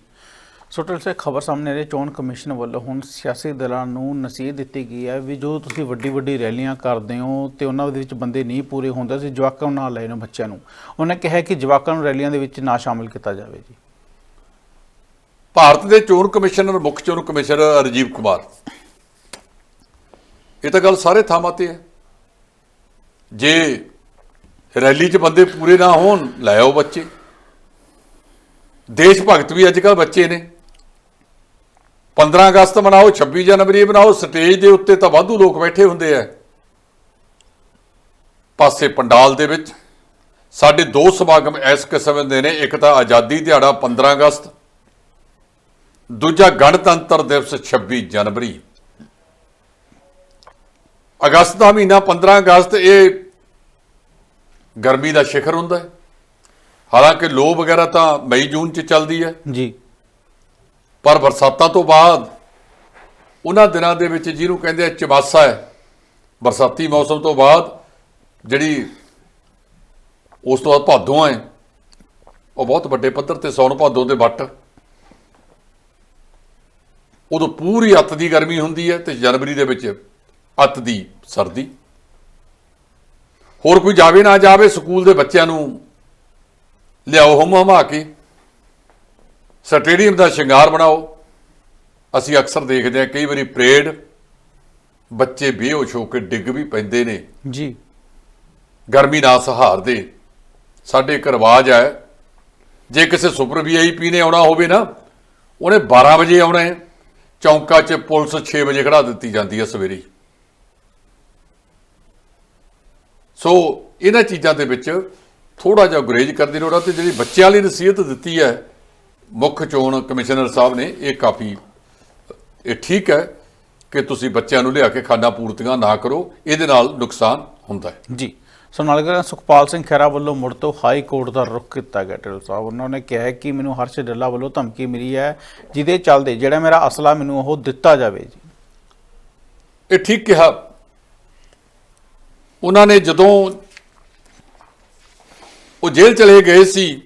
ਸੋਟਲ ਸੇ ਖਬਰ ਸਾਹਮਣੇ ਆ ਰਹੀ ਚੋਣ ਕਮਿਸ਼ਨ ਵੱਲੋਂ ਹੁਣ ਸਿਆਸੀ ਦਲਾਂ ਨੂੰ ਨਸੀਹਤ ਦਿੱਤੀ ਗਈ ਹੈ ਵੀ ਜੋ ਤੁਸੀਂ ਵੱਡੀ ਵੱਡੀ ਰੈਲੀਆਂ ਕਰਦੇ ਹੋ ਤੇ ਉਹਨਾਂ ਦੇ ਵਿੱਚ ਬੰਦੇ ਨਹੀਂ ਪੂਰੇ ਹੁੰਦੇ ਸੀ ਜਵਾਕਾਂ ਨੂੰ ਨਾਲ ਲੈ ਨੇ ਬੱਚਿਆਂ ਨੂੰ। ਉਹਨਾਂ ਕਿਹਾ ਕਿ ਜਵਾਕਾਂ ਨੂੰ ਰੈਲੀਆਂ ਦੇ ਵਿੱਚ ਨਾ ਸ਼ਾਮਿਲ ਕੀਤਾ ਜਾਵੇ ਜੀ। ਭਾਰਤ ਦੇ ਚੋਣ ਕਮਿਸ਼ਨਰ, ਮੁੱਖ ਚੋਣ ਕਮਿਸ਼ਨਰ ਰਾਜੀਵ ਕੁਮਾਰ। ਇਹ ਤਾਂ ਗੱਲ ਸਾਰੇ ਥਾਵਾਂ ਤੇ ਹੈ। ਜੇ ਰੈਲੀ 'ਚ ਬੰਦੇ ਪੂਰੇ ਨਾ ਹੋਣ, ਲੈ ਆਓ ਬੱਚੇ। ਦੇਸ਼ ਭਗਤ ਵੀ ਅੱਜ ਕੱਲ੍ਹ ਬੱਚੇ ਨੇ। 15 ਅਗਸਤ ਮਨਾਓ 26 ਜਨਵਰੀ ਮਨਾਓ, ਸਟੇਜ ਦੇ ਉੱਤੇ ਤਾਂ ਵਾਧੂ ਲੋਕ ਬੈਠੇ ਹੁੰਦੇ ਆ ਪਾਸੇ ਪੰਡਾਲ ਦੇ ਵਿੱਚ ਸਾਡੇ ਦੋ ਸਮਾਗਮ ਇਸ ਕਿਸਮ ਦੇ ਨੇ, ਇੱਕ ਤਾਂ ਆਜ਼ਾਦੀ ਦਿਹਾੜਾ 15 ਅਗਸਤ, ਦੂਜਾ ਗਣਤੰਤਰ ਦਿਵਸ 26 ਜਨਵਰੀ। ਅਗਸਤ ਦਾ ਮਹੀਨਾ 15 ਅਗਸਤ, ਇਹ ਗਰਮੀ ਦਾ ਸ਼ਿਖਰ ਹੁੰਦਾ ਹੈ ਹਾਲਾਂਕਿ ਲੋ ਵਗੈਰਾ ਤਾਂ ਮਈ, ਜੂਨ ਚ ਚੱਲਦੀ ਹੈ ਜੀ। ਪਰ ਬਰਸਾਤਾਂ ਤੋਂ ਬਾਅਦ ਉਹਨਾਂ ਦਿਨਾਂ ਦੇ ਵਿੱਚ ਜਿਹਨੂੰ ਕਹਿੰਦੇ ਆ ਚਮਾਸਾ ਹੈ, ਬਰਸਾਤੀ ਮੌਸਮ ਤੋਂ ਬਾਅਦ ਜਿਹੜੀ ਉਸ ਤੋਂ ਬਾਅਦ ਭਾਦੋਂ ਹੈ, ਉਹ ਬਹੁਤ ਵੱਡੇ ਪੱਧਰ ਤੇ ਸੌਣ ਭਾਦੋਂ ਦੇ ਵੱਟ। ਉਦੋਂ ਪੂਰੀ ਅੱਤ ਦੀ ਗਰਮੀ ਹੁੰਦੀ ਹੈ ਤੇ ਜਨਵਰੀ ਦੇ ਵਿੱਚ ਅੱਤ ਦੀ ਸਰਦੀ। ਹੋਰ ਕੋਈ ਜਾਵੇ ਨਾ ਜਾਵੇ, ਸਕੂਲ ਦੇ ਬੱਚਿਆਂ ਨੂੰ ਲਿਆਓ ਹਮ ਹਮਾ ਕੇ। ਸਟੇਡੀਅਮ ਦਾ ਸ਼ਿੰਗਾਰ ਬਣਾਓ। ਅਸੀਂ ਅਕਸਰ ਦੇਖਦੇ ਹਾਂ ਕਈ ਵਾਰੀ ਪਰੇਡ ਬੱਚੇ ਬੇਹੋਸ਼ ਹੋ ਕੇ ਡਿੱਗ ਵੀ ਪੈਂਦੇ ਨੇ। ਜੀ। ਗਰਮੀ ਨਾ ਸਹਾਰਦੇ ਸਾਡੇ ਇੱਕ ਰਿਵਾਜ ਹੈ ਜੇ ਕਿਸੇ ਸੁਪਰ ਵੀਆਈਪੀ ਨੇ ਆਉਣਾ ਹੋਵੇ ਨਾ ਉਹਨੇ 12 ਵਜੇ ਆਉਣਾ ਹੈ। ਚੌਂਕਾ 'ਚ ਪੁਲਿਸ 6 ਵਜੇ ਖੜਾ ਦਿੱਤੀ ਜਾਂਦੀ ਹੈ ਸਵੇਰੇ। ਸੋ ਇਹਨਾਂ ਚੀਜ਼ਾਂ ਦੇ ਵਿੱਚ ਥੋੜਾ ਜਿਹਾ ਗੁਰੇਜ ਕਰਦੀ ਲੋੜ ਆ ਤੇ ਜਿਹੜੀ ਬੱਚਿਆਂ ਲਈ ਨਸੀਹਤ ਦਿੱਤੀ ਹੈ ਮੁੱਖ ਚੋਣ ਕਮਿਸ਼ਨਰ ਸਾਹਿਬ ਨੇ ਇਹ ਕਾਫੀ ਇਹ ਠੀਕ ਹੈ ਕਿ ਤੁਸੀਂ ਬੱਚਿਆਂ ਨੂੰ ਲਿਆ ਕੇ ਖਾਣਾ ਪੂਰਤੀਆਂ ਨਾ ਕਰੋ ਇਹਦੇ ਨਾਲ ਨੁਕਸਾਨ ਹੁੰਦਾ ਹੈ। ਜੀ। ਸੋ ਨਾਲ ਗੱਲ ਸੁਖਪਾਲ ਸਿੰਘ ਖਹਿਰਾ ਵੱਲੋਂ ਮੁੜ ਤੋਂ ਹਾਈ ਕੋਰਟ ਦਾ ਰੁਖ ਕੀਤਾ ਗਿਆ ਢਿੱਲੋਂ ਸਾਹਿਬ। ਉਹਨਾਂ ਨੇ ਕਿਹਾ ਕਿ ਮੈਨੂੰ ਹਰਸ਼ ਡੱਲਾ ਵੱਲੋਂ ਧਮਕੀ ਮਿਲੀ ਹੈ ਜਿਹਦੇ ਚੱਲਦੇ ਜਿਹੜਾ ਮੇਰਾ ਅਸਲਾ ਮੈਨੂੰ ਉਹ ਦਿੱਤਾ ਜਾਵੇ ਜੀ। ਇਹ ਠੀਕ ਕਿਹਾ। ਉਹਨਾਂ ਨੇ ਜਦੋਂ ਉਹ ਜੇਲ੍ਹ ਚਲੇ ਗਏ ਸੀ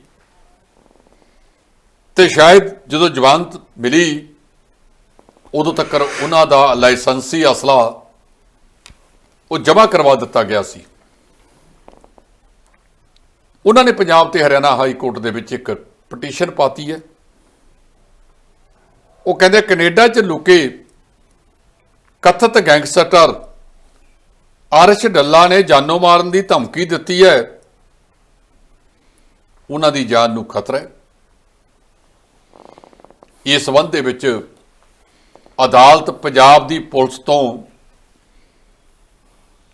ਤੇ ਸ਼ਾਇਦ ਜਦੋਂ ਜਵਾਨਤ ਮਿਲੀ, ਉਦੋਂ ਤੱਕ ਉਹਨਾਂ ਦਾ ਲਾਇਸੈਂਸੀ ਅਸਲਾ ਉਹ ਜਮ੍ਹਾਂ ਕਰਵਾ ਦਿੱਤਾ ਗਿਆ ਸੀ। ਉਹਨਾਂ ਨੇ ਪੰਜਾਬ ਤੇ ਹਰਿਆਣਾ ਹਾਈ ਕੋਰਟ ਦੇ ਵਿੱਚ ਇੱਕ ਪਟੀਸ਼ਨ ਪਾਤੀ ਹੈ। ਉਹ ਕਹਿੰਦੇ, ਕੈਨੇਡਾ 'ਚ ਲੁਕੇ ਕਥਿਤ ਗੈਂਗਸਟਰ ਆਰਸ਼ ਡੱਲਾ ਨੇ ਜਾਨੋਂ ਮਾਰਨ ਦੀ ਧਮਕੀ ਦਿੱਤੀ ਹੈ। ਉਹਨਾਂ ਦੀ ਜਾਨ ਨੂੰ ਖਤਰਾ ਹੈ। ਇਸ ਸੰਬੰਧ ਦੇ ਵਿੱਚ ਅਦਾਲਤ ਪੰਜਾਬ ਦੀ ਪੁਲਿਸ ਤੋਂ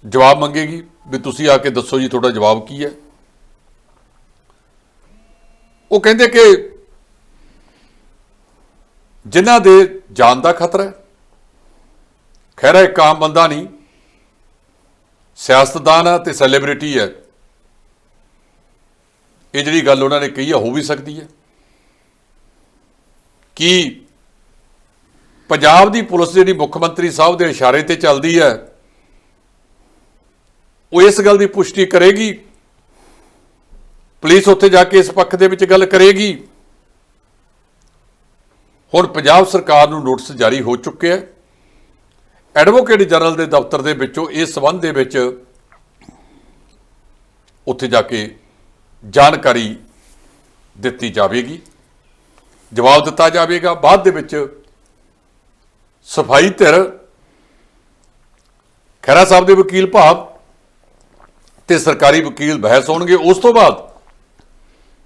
ਜਵਾਬ ਮੰਗੇਗੀ ਵੀ ਤੁਸੀਂ ਆ ਕੇ ਦੱਸੋ ਜੀ ਤੁਹਾਡਾ ਜਵਾਬ ਕੀ ਹੈ। ਉਹ ਕਹਿੰਦੇ ਕਿ ਜਿਨ੍ਹਾਂ ਦੇ ਜਾਨ ਦਾ ਖਤਰਾ ਹੈ, ਖੈਰ ਇੱਕ ਆਮ ਬੰਦਾ ਨਹੀਂ, ਸਿਆਸਤਦਾਨ ਹੈ ਤੇ ਸੈਲੀਬ੍ਰਿਟੀ ਹੈ। ਇਹ ਜਿਹੜੀ ਗੱਲ ਉਹਨਾਂ ਨੇ ਕਹੀ ਹੈ, ਹੋ ਵੀ ਸਕਦੀ ਹੈ। ਕਿ ਪੰਜਾਬ ਦੀ ਪੁਲਿਸ ਜਿਹੜੀ ਮੁੱਖ ਮੰਤਰੀ ਸਾਹਿਬ ਦੇ ਇਸ਼ਾਰੇ ਤੇ ਚੱਲਦੀ ਹੈ, ਉਹ ਇਸ ਗੱਲ ਦੀ ਪੁਸ਼ਟੀ ਕਰੇਗੀ। ਪੁਲਿਸ ਉੱਥੇ ਜਾ ਕੇ ਇਸ ਪੱਖ ਦੇ ਵਿੱਚ ਗੱਲ ਕਰੇਗੀ। ਹੁਣ ਪੰਜਾਬ ਸਰਕਾਰ ਨੂੰ ਨੋਟਿਸ ਜਾਰੀ ਹੋ ਚੁੱਕਿਆ ਹੈ। ਐਡਵੋਕੇਟ ਜਨਰਲ ਦੇ ਦਫ਼ਤਰ ਦੇ ਵਿੱਚੋਂ ਇਸ ਸਬੰਧ ਦੇ ਵਿੱਚ ਉੱਥੇ ਜਾ ਕੇ ਜਾਣਕਾਰੀ ਦਿੱਤੀ ਜਾਵੇਗੀ। ਜਵਾਬ ਦਿੱਤਾ ਜਾਵੇਗਾ। ਬਾਅਦ ਦੇ ਵਿੱਚ ਸਫ਼ਾਈ ਧਿਰ, ਖਹਿਰਾ ਸਾਹਿਬ ਦੇ ਵਕੀਲ ਭਾਵ ਤੇ ਸਰਕਾਰੀ ਵਕੀਲ ਬਹਿਸ ਹੋਣਗੇ। ਉਸ ਤੋਂ ਬਾਅਦ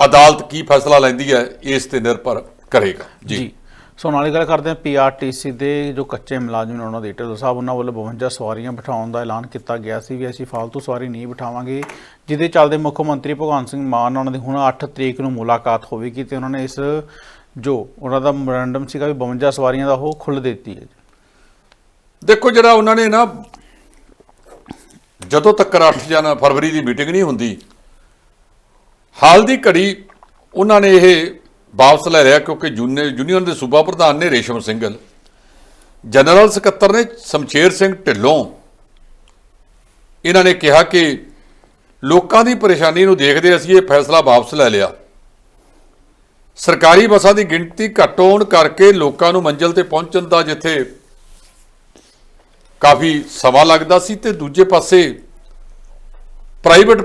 ਅਦਾਲਤ ਕੀ ਫੈਸਲਾ ਲੈਂਦੀ ਹੈ, ਇਸ ਤੇ ਨਿਰਭਰ ਕਰੇਗਾ। ਜੀ। ਸੋ ਨਾਲੇ ਗੱਲ ਕਰਦੇ ਹਾਂ ਪੀਆਰਟੀਸੀ ਦੇ ਜੋ ਕੱਚੇ ਮੁਲਾਜ਼ਮ ਨੇ ਉਹਨਾਂ ਦੇ ਢਿੱਲੋਂ ਸਾਹਿਬ, ਉਹਨਾਂ ਵੱਲੋਂ 52 ਸਵਾਰੀਆਂ ਬਿਠਾਉਣ ਦਾ ਐਲਾਨ ਕੀਤਾ ਗਿਆ ਸੀ ਵੀ ਅਸੀਂ ਫालतू ਸਵਾਰੀ ਨਹੀਂ ਬਿਠਾਵਾਂਗੇ, ਜਿਹਦੇ ਚੱਲਦੇ ਮੁੱਖ ਮੰਤਰੀ ਭਗਵੰਤ ਸਿੰਘ ਮਾਨ, ਉਹਨਾਂ ਦੀ ਹੁਣ 8 ਤਰੀਕ ਨੂੰ ਮੁਲਾਕਾਤ ਹੋਵੇਗੀ ਤੇ ਉਹਨਾਂ ਨੇ ਇਸ ਜੋ ਉਹਨਾਂ ਦਾ ਮੈਮੋਰੰਡਮ ਸੀਗਾ ਵੀ 52 ਸਵਾਰੀਆਂ ਦਾ ਉਹ ਖੁੱਲ੍ਹ ਦਿੱਤੀ ਹੈ ਦੇਖੋ ਜਿਹੜਾ ਉਹਨਾਂ ਨੇ ਨਾ, ਜਦੋਂ ਤੱਕ 8 ਜਨ ਫਰਵਰੀ ਦੀ ਮੀਟਿੰਗ ਨਹੀਂ ਹੁੰਦੀ, ਹਾਲ ਦੀ ਘੜੀ ਉਹਨਾਂ ਨੇ ਇਹ ਵਾਪਸ ਲੈ ਲਿਆ ਕਿਉਂਕਿ ਜੂਨੇ, ਯੂਨੀਅਨ ਦੇ ਸੂਬਾ ਪ੍ਰਧਾਨ ਨੇ ਰੇਸ਼ਮ ਸਿੰਘਲ, ਜਨਰਲ ਸਕੱਤਰ ਨੇ ਸ਼ਮਸ਼ੇਰ ਸਿੰਘ ਢਿੱਲੋਂ, ਇਹਨਾਂ ਨੇ ਕਿਹਾ ਕਿ ਲੋਕਾਂ ਦੀ ਪਰੇਸ਼ਾਨੀ ਨੂੰ ਦੇਖਦੇ ਅਸੀਂ ਇਹ ਫੈਸਲਾ ਵਾਪਸ ਲੈ ਲਿਆ। ਸਰਕਾਰੀ ਬੱਸਾਂ ਦੀ ਗਿਣਤੀ ਘੱਟ ਹੋਣ ਕਰਕੇ ਲੋਕਾਂ ਨੂੰ ਮੰਜ਼ਿਲ ਤੇ ਪਹੁੰਚਣ ਦਾ ਜਿੱਥੇ ਕਾਫੀ ਸਮਾਂ ਲੱਗਦਾ ਸੀ ਤੇ ਦੂਜੇ ਪਾਸੇ ਪ੍ਰਾਈਵੇਟ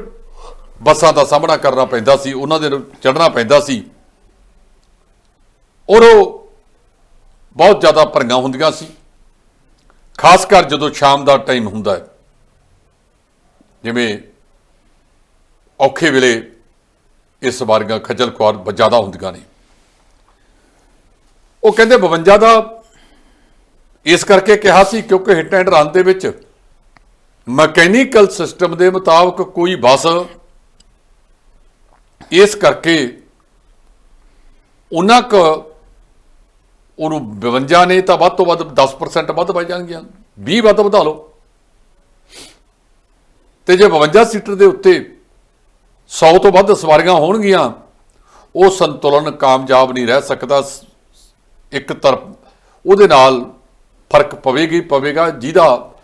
ਬੱਸਾਂ ਦਾ ਸਾਹਮਣਾ ਕਰਨਾ ਪੈਂਦਾ ਸੀ, ਉਹਨਾਂ ਦੇ ਚੜ੍ਹਨਾ ਪੈਂਦਾ ਸੀ। ਔਰ ਉਹ ਬਹੁਤ ਜ਼ਿਆਦਾ ਭਰੀਆਂ ਹੁੰਦੀਆਂ ਸੀ। ਖਾਸ ਕਰ ਜਦੋਂ ਸ਼ਾਮ ਦਾ ਟਾਈਮ ਹੁੰਦਾ ਹੈ। ਜਿਵੇਂ ਔਖੇ ਵੇਲੇ ਇਹ ਸਵਾਰੀਆਂ ਖੱਜਲ ਖੁਆਰ ਜ਼ਿਆਦਾ ਹੁੰਦੀਆਂ ਨੇ। ਉਹ ਕਹਿੰਦੇ 52 ਦਾ ਇਸ ਕਰਕੇ ਕਿਹਾ ਸੀ ਕਿਉਂਕਿ ਹਿੱਟ ਐਂਡ ਰਨ ਦੇ ਵਿੱਚ ਮਕੈਨੀਕਲ ਸਿਸਟਮ ਦੇ ਮੁਤਾਬਕ ਕੋਈ ਬੱਸ ਇਸ ਕਰਕੇ ਉਹਨਾਂ ਕ ਉਹਨੂੰ 52 ਨੇ ਤਾਂ ਵੱਧ ਤੋਂ ਵੱਧ 10% ਵੱਧ ਪਾਈ ਜਾਣਗੀਆਂ 20 ਵੱਧ ਵਧਾ ਲਓ। ਤੇ ਜੇ 52 ਸੀਟਰ ਦੇ ਉੱਤੇ 100 ਤੋਂ ਵੱਧ ਸਵਾਰੀਆਂ ਹੋਣਗੀਆਂ। ਉਹ ਸੰਤੁਲਨ ਕਾਮਯਾਬ ਨਹੀਂ ਰਹਿ ਸਕਦਾ। ਇੱਕ ਤਰਫ ਉਹਦੇ ਨਾਲ ਫ਼ਰਕ ਪਵੇਗੀ, ਪਵੇਗਾ, ਜਿਹਦਾ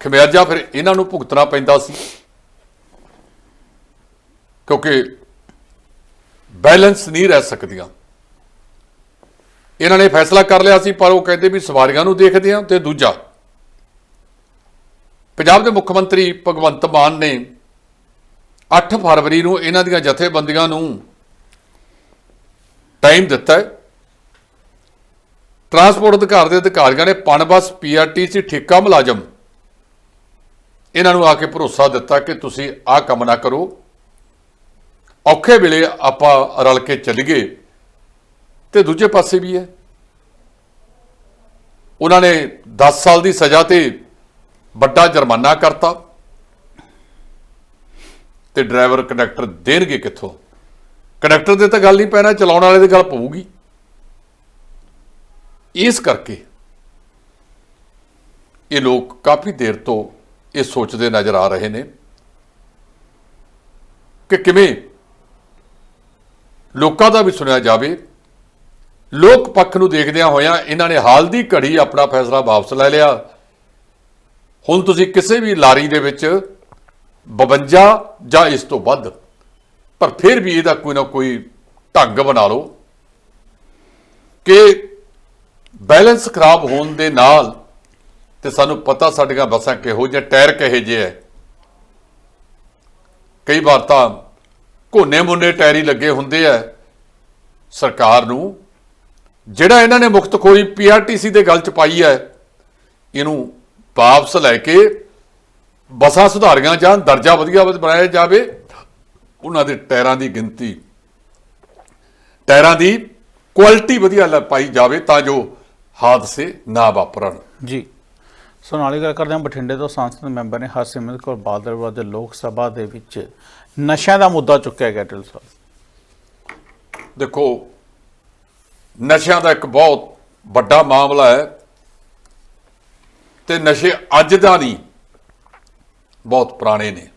ਖਮਿਆਜਾ ਫਿਰ ਇਹਨਾਂ ਨੂੰ ਭੁਗਤਣਾ ਪੈਂਦਾ ਸੀ। ਕਿਉਂਕਿ ਬੈਲੈਂਸ ਨਹੀਂ ਰਹਿ ਸਕਦੀਆਂ। ਇਹਨਾਂ ਨੇ ਫੈਸਲਾ ਕਰ ਲਿਆ ਸੀ, ਪਰ ਉਹ ਕਹਿੰਦੇ ਵੀ ਸਵਾਰੀਆਂ ਨੂੰ ਦੇਖਦੇ ਆ ਤੇ ਦੂਜਾ। ਪੰਜਾਬ ਦੇ ਮੁੱਖ ਮੰਤਰੀ ਭਗਵੰਤ ਮਾਨ ਨੇ 8 ਫਰਵਰੀ ਨੂੰ ਇਹਨਾਂ ਦੀਆਂ ਜਥੇਬੰਦੀਆਂ ਨੂੰ ਟਾਈਮ ਦਿੱਤਾ ਹੈ। ਟਰਾਂਸਪੋਰਟ ਅਧਿਕਾਰ ਦੇ ਅਧਿਕਾਰੀਆਂ ਨੇ ਪਨਬਸ ਪੀਆਰਟੀਸੀ ਠੇਕਾ ਮੁਲਾਜ਼ਮ, ਇਹਨਾਂ ਨੂੰ ਆ ਕੇ ਭਰੋਸਾ ਦਿੱਤਾ ਕਿ ਤੁਸੀਂ ਆਹ ਕੰਮ ਨਾ ਕਰੋ। ਔਖੇ ਵੇਲੇ ਆਪਾਂ ਰਲ ਕੇ ਚੱਲੀਏ ਤੇ ਦੂਜੇ ਪਾਸੇ ਵੀ ਹੈ। ਉਹਨਾਂ ਨੇ 10 ਸਾਲ ਦੀ ਸਜ਼ਾ ਤੇ ਵੱਡਾ ਜੁਰਮਾਨਾ ਕਰਤਾ। ਤੇ ਡਰਾਈਵਰ ਕੰਡਕਟਰ ਦੇਣਗੇ ਕਿੱਥੋਂ? ਕੰਡਕਟਰ ਦੇ ਤਾਂ ਗੱਲ ਨਹੀਂ ਪੈਣਾ, ਚਲਾਉਣ ਵਾਲੇ ਦੀ ਗੱਲ ਪਊਗੀ। ਇਸ ਕਰਕੇ ਇਹ ਲੋਕ ਕਾਫੀ ਦੇਰ ਤੋਂ ਇਹ ਸੋਚਦੇ ਨਜ਼ਰ ਆ ਰਹੇ ਨੇ ਕਿ ਕਿਵੇਂ ਲੋਕਾਂ ਦਾ ਵੀ ਸੁਣਿਆ ਜਾਵੇ। ਲੋਕ ਪੱਖ ਨੂੰ ਦੇਖਦਿਆਂ ਹੋਇਆਂ ਇਹਨਾਂ ਨੇ ਹਾਲ ਦੀ ਘੜੀ ਆਪਣਾ ਫੈਸਲਾ ਵਾਪਸ ਲੈ ਲਿਆ। ਹੁਣ ਤੁਸੀਂ ਕਿਸੇ ਵੀ ਲਾਰੀ ਦੇ ਵਿੱਚ 52 ਜਾਂ ਇਸ ਤੋਂ ਵੱਧ। ਪਰ ਫਿਰ ਵੀ ਇਹਦਾ ਕੋਈ ਨਾ ਕੋਈ ਢੰਗ ਬਣਾ ਲਓ ਕਿ ਬੈਲੈਂਸ ਖਰਾਬ ਹੋਣ ਦੇ ਨਾਲ ਤੇ ਸਾਨੂੰ ਪਤਾ ਸਾਡੀਆਂ ਬੱਸਾਂ ਕਿਹੋ ਜਿਹੇ ਟਾਇਰ ਕਹੇ ਜਿਹੇ ਹੈ ਕਈ ਵਾਰ ਤਾਂ ਕੋਨੇ ਮੁੰਨੇ ਟਾਇਰੀ ਲੱਗੇ ਹੁੰਦੇ ਆ ਸਰਕਾਰ ਨੂੰ। ਜਿਹੜਾ ਇਹਨਾਂ ਨੇ ਮੁਕਤ ਖੋਰੀ ਪੀਆਰਟੀਸੀ ਦੇ ਗੱਲ ਚ ਪਾਈ ਹੈ ਇਹਨੂੰ ਵਾਪਸ ਲੈ ਕੇ ਬੱਸਾਂ ਸੁਧਾਰੀਆਂ ਜਾਣ ਦਰਜਾ ਵਧੀਆ ਬਣਾਇਆ ਜਾਵੇ ਉਹਨਾਂ ਦੇ ਟਾਇਰਾਂ ਦੀ ਗਿਣਤੀ ਟਾਇਰਾਂ ਦੀ ਕੁਆਲਿਟੀ ਵਧੀਆ ਪਾਈ ਜਾਵੇ ਤਾਂ ਜੋ ਹਾਦਸੇ ਨਾ ਵਾਪਰਨ। ਜੀ। ਸੋ ਨਾਲ ਗੱਲ ਕਰਦੇ ਹਾਂ ਬਠਿੰਡੇ ਤੋਂ ਸੰਸਦ ਮੈਂਬਰ ਨੇ ਹਰਸਿਮਰਤ ਕੌਰ ਬਾਦਲ ਵਿਰੁੱਧ ਲੋਕ ਸਭਾ ਦੇ ਵਿੱਚ ਨਸ਼ਿਆਂ ਦਾ ਮੁੱਦਾ ਚੁੱਕਿਆ ਗਿਆ ਢਿੱਲੋਂ ਸਾਹਿਬ ਦੇਖੋ ਨਸ਼ਿਆਂ ਦਾ ਇੱਕ ਬਹੁਤ ਵੱਡਾ ਮਾਮਲਾ ਹੈ ਤੇ ਨਸ਼ੇ ਅੱਜ ਦਾ ਨਹੀਂ ਬਹੁਤ ਪੁਰਾਣੇ ਨੇ।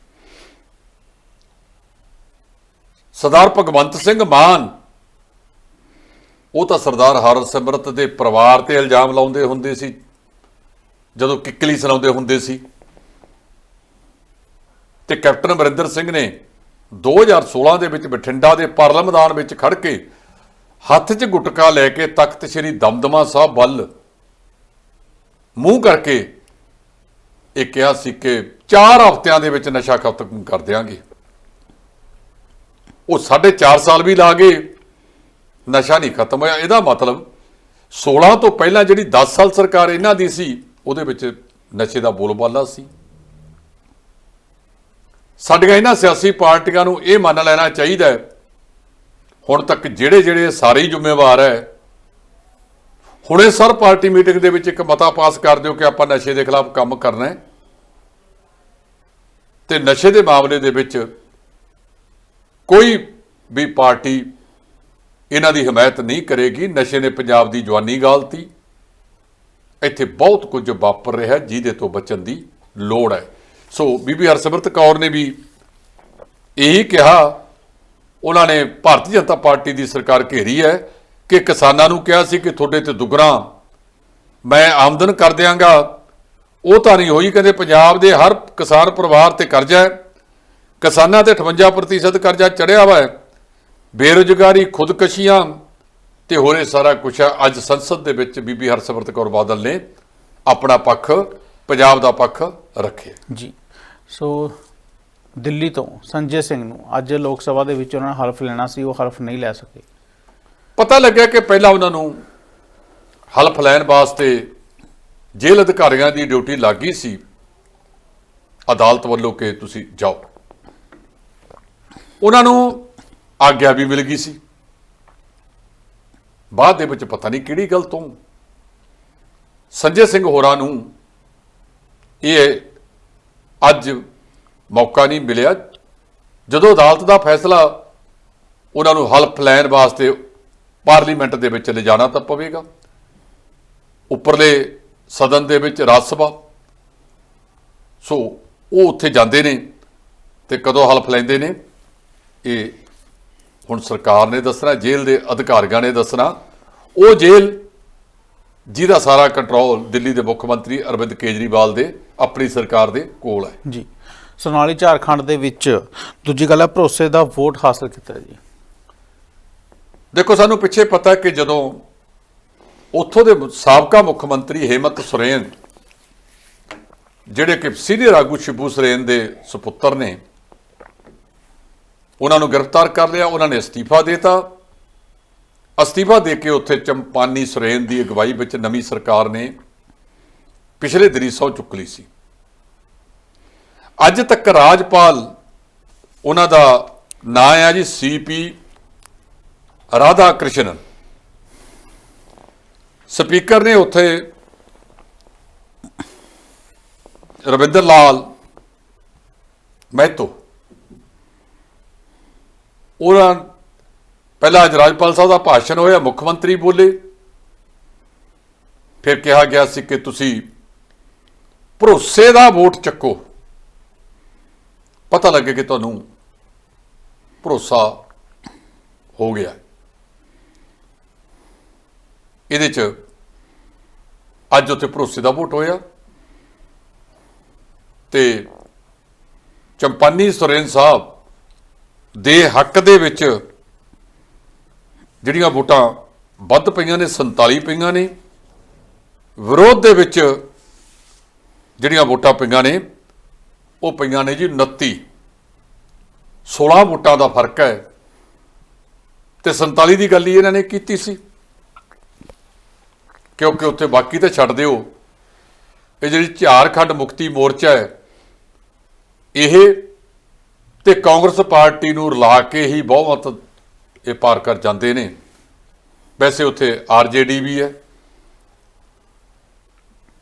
ਸਰਦਾਰ ਭਗਵੰਤ ਸਿੰਘ ਮਾਨ, ਉਹ ਤਾਂ ਸਰਦਾਰ ਹਰਸਿਮਰਤ ਦੇ ਪਰਿਵਾਰ ਤੇ ਇਲਜ਼ਾਮ ਲਾਉਂਦੇ ਹੁੰਦੇ ਸੀ, ਜਦੋਂ ਕਿੱਕਲੀ ਸੁਣਾਉਂਦੇ ਹੁੰਦੇ ਸੀ। ਤੇ ਕੈਪਟਨ ਅਮਰਿੰਦਰ ਸਿੰਘ ਨੇ 2016 ਦੇ ਵਿੱਚ ਬਠਿੰਡਾ ਦੇ ਪਾਰਲੀਮੈਂਟ ਮੈਦਾਨ ਵਿੱਚ ਖੜ ਕੇ ਹੱਥ 'ਚ ਗੁਟਕਾ ਲੈ ਕੇ ਤਖਤ ਸ੍ਰੀ ਦਮਦਮਾ ਸਾਹਿਬ ਵੱਲ ਮੂੰਹ ਕਰਕੇ ਇਹ ਕਿਹਾ ਸੀ ਕਿ 4 ਹਫ਼ਤਿਆਂ ਦੇ ਵਿੱਚ ਨਸ਼ਾ ਖਤਮ ਕਰ ਦਿਆਂਗੇ। ਉਹ 4.5 ਸਾਲ ਵੀ ਲਾ ਗਏ, ਨਸ਼ਾ ਨਹੀਂ ਖਤਮ ਹੋਇਆ। ਇਹਦਾ ਮਤਲਬ 16 ਤੋਂ ਪਹਿਲਾਂ ਜਿਹੜੀ 10 ਸਾਲ ਸਰਕਾਰ ਇਹਨਾਂ ਦੀ ਸੀ, ਉਹਦੇ ਵਿੱਚ ਨਸ਼ੇ ਦਾ ਬੋਲਬਾਲਾ ਸੀ। ਸਾਡੀਆਂ ਇਹਨਾਂ ਸਿਆਸੀ ਪਾਰਟੀਆਂ ਨੂੰ ਇਹ ਮੰਨ ਲੈਣਾ ਚਾਹੀਦਾ ਹੈ, ਹੁਣ ਤੱਕ ਜਿਹੜੇ ਜਿਹੜੇ ਸਾਰੇ ਹੀ ਜ਼ਿੰਮੇਵਾਰ ਹੈ, ਹੁਣੇ ਸਰ ਪਾਰਟੀ ਮੀਟਿੰਗ ਦੇ ਵਿੱਚ ਇੱਕ ਮਤਾ ਪਾਸ ਕਰ ਦਿਓ ਕਿ ਆਪਾਂ ਨਸ਼ੇ ਦੇ ਖਿਲਾਫ ਕੰਮ ਕਰਨਾ ਹੈ। ਤੇ ਨਸ਼ੇ ਦੇ ਮਾਮਲੇ ਦੇ ਵਿੱਚ ਕੋਈ ਵੀ ਪਾਰਟੀ ਇਹਨਾਂ ਦੀ ਹਮਾਇਤ ਨਹੀਂ ਕਰੇਗੀ। ਨਸ਼ੇ ਨੇ ਪੰਜਾਬ ਦੀ ਜਵਾਨੀ ਗਾਲਤੀ। ਇੱਥੇ ਬਹੁਤ ਕੁਝ ਵਾਪਰ ਰਿਹਾ ਜਿਹਦੇ ਤੋਂ ਬਚਣ ਦੀ ਲੋੜ ਹੈ। ਸੋ ਬੀਬੀ ਹਰਸਿਮਰਤ ਕੌਰ ਨੇ ਵੀ ਇਹੀ ਕਿਹਾ, ਉਹਨਾਂ ਨੇ ਭਾਰਤੀ ਜਨਤਾ ਪਾਰਟੀ ਦੀ ਸਰਕਾਰ ਘੇਰੀ ਹੈ ਕਿ ਕਿਸਾਨਾਂ ਨੂੰ ਕਿਹਾ ਸੀ ਕਿ ਤੁਹਾਡੇ ਤੇ ਦੁੱਗਣਾ ਮੈਂ ਆਮਦਨ ਕਰ ਦਿਆਂਗਾ। ਉਹ ਤਾਂ ਨਹੀਂ ਹੋਈ ਕਹਿੰਦੇ ਪੰਜਾਬ ਦੇ ਹਰ ਕਿਸਾਨ ਪਰਿਵਾਰ ਤੇ ਕਰਜ਼ਾ ਹੈ। ਕਿਸਾਨਾਂ ਤੇ 58% ਕਰਜ਼ਾ ਚੜਿਆ ਹੋਇਆ ਹੈ। ਬੇਰੁਜ਼ਗਾਰੀ ਖੁਦਕਸ਼ੀਆਂ ਤੇ ਹੋਰੇ ਸਾਰਾ ਕੁਝ ਹੈ। ਅੱਜ ਸੰਸਦ ਦੇ ਵਿੱਚ ਬੀਬੀ ਹਰਸਿਮਰਤ ਕੌਰ ਬਾਦਲ ਨੇ ਆਪਣਾ ਪੱਖ ਪੰਜਾਬ ਦਾ ਪੱਖ ਰੱਖਿਆ। ਜੀ। ਸੋ ਦਿੱਲੀ ਤੋਂ ਸੰਜੇ ਸਿੰਘ ਨੂੰ ਅੱਜ ਲੋਕ ਸਭਾ ਦੇ ਵਿੱਚ ਉਹਨਾਂ ਨੇ ਹਲਫ ਲੈਣਾ ਸੀ ਉਹ ਹਲਫ ਨਹੀਂ ਲੈ ਸਕੇ। ਪਤਾ ਲੱਗਿਆ ਕਿ ਪਹਿਲਾਂ ਉਹਨਾਂ ਨੂੰ ਹਲਫ ਲੈਣ ਵਾਸਤੇ ਜੇਲ੍ਹ ਅਧਿਕਾਰੀਆਂ ਦੀ ਡਿਊਟੀ ਲੱਗੀ ਸੀ। ਅਦਾਲਤ ਵੱਲੋਂ ਕਿ ਤੁਸੀਂ ਜਾਓ। ਉਹਨਾਂ ਨੂੰ ਆਗਿਆ ਵੀ ਮਿਲ ਗਈ ਸੀ। ਬਾਅਦ ਦੇ ਵਿੱਚ ਪਤਾ ਨਹੀਂ ਕਿਹੜੀ ਗੱਲ ਤੋਂ ਸੰਜੇ ਸਿੰਘ ਹੋਰਾਂ ਨੂੰ ਇਹ ਅੱਜ ਮੌਕਾ ਨਹੀਂ ਮਿਲਿਆ। ਜਦੋਂ ਅਦਾਲਤ ਦਾ ਫੈਸਲਾ ਉਹਨਾਂ ਨੂੰ ਹਲਫ ਲੈਣ ਵਾਸਤੇ ਪਾਰਲੀਮੈਂਟ ਦੇ ਵਿੱਚ ਲਿਜਾਣਾ ਤਾਂ ਪਵੇਗਾ। ਉੱਪਰਲੇ ਸਦਨ ਦੇ ਵਿੱਚ ਰਾਜ ਸਭਾ। ਸੋ ਉਹ ਉੱਥੇ ਜਾਂਦੇ ਨੇ ਤੇ ਕਦੋਂ ਹਲਫ ਲੈਂਦੇ ਨੇ? ਇਹ ਹੁਣ ਸਰਕਾਰ ਨੇ ਦੱਸਣਾ ਜੇਲ੍ਹ ਦੇ ਅਧਿਕਾਰੀਆਂ ਨੇ ਦੱਸਣਾ। ਉਹ ਜੇਲ੍ਹ ਜਿਹਦਾ ਸਾਰਾ ਕੰਟਰੋਲ ਦਿੱਲੀ ਦੇ ਮੁੱਖ ਮੰਤਰੀ ਅਰਵਿੰਦ ਕੇਜਰੀਵਾਲ ਦੇ ਆਪਣੀ ਸਰਕਾਰ ਦੇ ਕੋਲ ਹੈ। ਜੀ। ਸੋਨਾਲੀ ਝਾਰਖੰਡ ਦੇ ਵਿੱਚ ਦੂਜੀ ਗੱਲ ਹੈ ਭਰੋਸੇ ਦਾ ਵੋਟ ਹਾਸਲ ਕੀਤਾ ਜੀ। ਦੇਖੋ ਸਾਨੂੰ ਪਿੱਛੇ ਪਤਾ ਕਿ ਜਦੋਂ ਉੱਥੋਂ ਦੇ ਸਾਬਕਾ ਮੁੱਖ ਮੰਤਰੀ ਹੇਮੰਤ ਸੋਰੇਨ, ਜਿਹੜੇ ਕਿ ਸੀਨੀਅਰ ਆਗੂ ਸ਼ਿਬੂ ਸੁਰੇਨ ਦੇ ਸੁਪੁੱਤਰ ਨੇ, ਉਹਨਾਂ ਨੂੰ ਗ੍ਰਿਫਤਾਰ ਕਰ ਲਿਆ, ਉਹਨਾਂ ਨੇ ਅਸਤੀਫਾ ਦਿੱਤਾ। ਅਸਤੀਫਾ ਦੇ ਕੇ ਉੱਥੇ ਚੰਪਾਨੀ ਸੁਰੇਨ ਦੀ ਅਗਵਾਈ ਵਿੱਚ ਨਵੀਂ ਸਰਕਾਰ ਨੇ ਪਿਛਲੇ ਦਿਨੀ ਸਹੁੰ ਚੁੱਕ ਲਈ ਸੀ। ਅੱਜ ਤੱਕ ਰਾਜਪਾਲ ਉਹਨਾਂ ਦਾ ਨਾਂ ਆ ਜੀ ਸੀਪੀ ਰਾਧਾ ਕ੍ਰਿਸ਼ਨਨ ਸਪੀਕਰ ਨੇ ਉੱਥੇ ਰਵਿੰਦਰ ਲਾਲ ਮਹਿਤੋ, ਉਹਨਾਂ ਪਹਿਲਾਂ ਅੱਜ ਰਾਜਪਾਲ ਸਾਹਿਬ ਦਾ ਭਾਸ਼ਣ ਹੋਇਆ, ਮੁੱਖ ਮੰਤਰੀ ਬੋਲੇ। ਫਿਰ ਕਿਹਾ ਗਿਆ ਸੀ ਕਿ ਤੁਸੀਂ ਭਰੋਸੇ ਦਾ ਵੋਟ ਚੱਕੋ। ਪਤਾ ਲੱਗੇ ਕਿ ਤੁਹਾਨੂੰ ਭਰੋਸਾ ਹੋ ਗਿਆ। ਇਹਦੇ ਚ ਅੱਜ ਉੱਥੇ ਭਰੋਸੇ ਦਾ ਵੋਟ ਹੋਇਆ। ਤੇ ਚੰਪਾਨੀ ਸੁਰੇਨ ਸਾਹਿਬ ਦੇ ਹੱਕ ਦੇ ਵਿੱਚ ਜਿਹੜੀਆਂ ਵੋਟਾਂ ਵੱਧ ਪਈਆਂ ਨੇ 47 ਪਈਆਂ ਨੇ, ਵਿਰੋਧ ਦੇ ਵਿੱਚ ਜਿਹੜੀਆਂ ਵੋਟਾਂ ਪਈਆਂ ਨੇ, ਉਹ ਪਈਆਂ ਨੇ ਜੀ 29 16 ਵੋਟਾਂ ਦਾ ਫ਼ਰਕ ਹੈ। ਤੇ 47 ਦੀ ਗੱਲ ਹੀ ਇਹਨਾਂ ਨੇ ਕੀਤੀ ਸੀ। ਕਿਉਂਕਿ ਉੱਥੇ ਬਾਕੀ ਤਾਂ ਛੱਡ ਦਿਓ। ਇਹ ਜਿਹੜੀ ਝਾਰਖੰਡ ਮੁਕਤੀ ਮੋਰਚਾ ਹੈ, ਇਹ ਤੇ ਕਾਂਗਰਸ ਪਾਰਟੀ ਨੂੰ ਰਲਾ ਕੇ ਹੀ ਬਹੁਮਤ ਇਹ ਪਾਰ ਕਰ ਜਾਂਦੇ ਨੇ। ਵੈਸੇ ਉੱਥੇ ਆਰਜੇਡੀ ਵੀ ਹੈ,